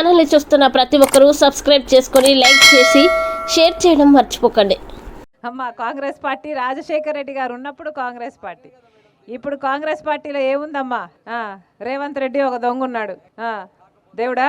ఛానల్ని చూస్తున్న ప్రతి ఒక్కరూ సబ్స్క్రైబ్ చేసుకొని లైక్ చేసి షేర్ చేయడం మర్చిపోకండి. అమ్మ కాంగ్రెస్ పార్టీ రాజశేఖర్ రెడ్డి గారు ఉన్నప్పుడు కాంగ్రెస్ పార్టీ. ఇప్పుడు కాంగ్రెస్ పార్టీలో ఏముందమ్మా? రేవంత్ రెడ్డి ఒక దొంగ ఉన్నాడు దేవుడా?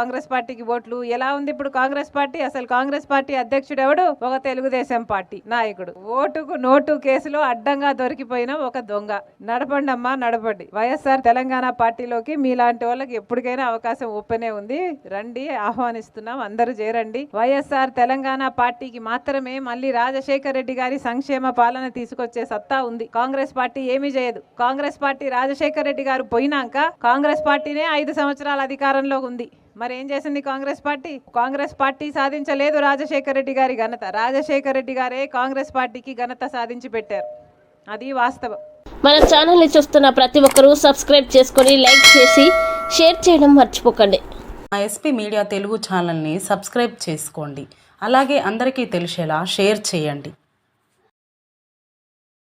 కాంగ్రెస్ పార్టీకి ఓట్లు? ఎలా ఉంది ఇప్పుడు కాంగ్రెస్ పార్టీ? అసలు కాంగ్రెస్ పార్టీ అధ్యక్షుడు ఎవడు ఒక తెలుగుదేశం పార్టీ నాయకుడు. ఓటుకు నోటు కేసులో అడ్డంగా దొరికిపోయిన ఒక దొంగ. నడపండి అమ్మా నడపండి. వైఎస్ఆర్ తెలంగాణ పార్టీలోకి మీలాంటి వాళ్ళకి ఎప్పటికైనా అవకాశం ఓపెనే ఉంది. రండి ఆహ్వానిస్తున్నాం. అందరూ చేరండి. వైఎస్ఆర్ తెలంగాణ పార్టీకి మాత్రమే మళ్ళీ రాజశేఖర్ రెడ్డి గారి సంక్షేమ పాలన తీసుకొచ్చే సత్తా ఉంది. కాంగ్రెస్ పార్టీ ఏమీ చేయదు. కాంగ్రెస్ పార్టీ రాజశేఖర్ రెడ్డి గారు పోయినాక కాంగ్రెస్ పార్టీనే ఐదు సంవత్సరాల అధికారంలో ఉంది. మరి ఏం చేసింది కాంగ్రెస్ పార్టీ? కాంగ్రెస్ పార్టీ సాధించలేదు రాజశేఖర్ రెడ్డి గారి ఘనత. రాజశేఖర్ రెడ్డి గారే కాంగ్రెస్ పార్టీకి ఘనత సాధించి పెట్టారు. అది వాస్తవం. మన ఛానల్ని చూస్తున్న ప్రతి ఒక్కరూ సబ్స్క్రైబ్ చేసుకొని లైక్ చేసి షేర్ చేయడం మర్చిపోకండి. మా ఎస్పీ మీడియా తెలుగు ఛానల్ని సబ్స్క్రైబ్ చేసుకోండి. అలాగే అందరికీ తెలిసేలా షేర్ చేయండి.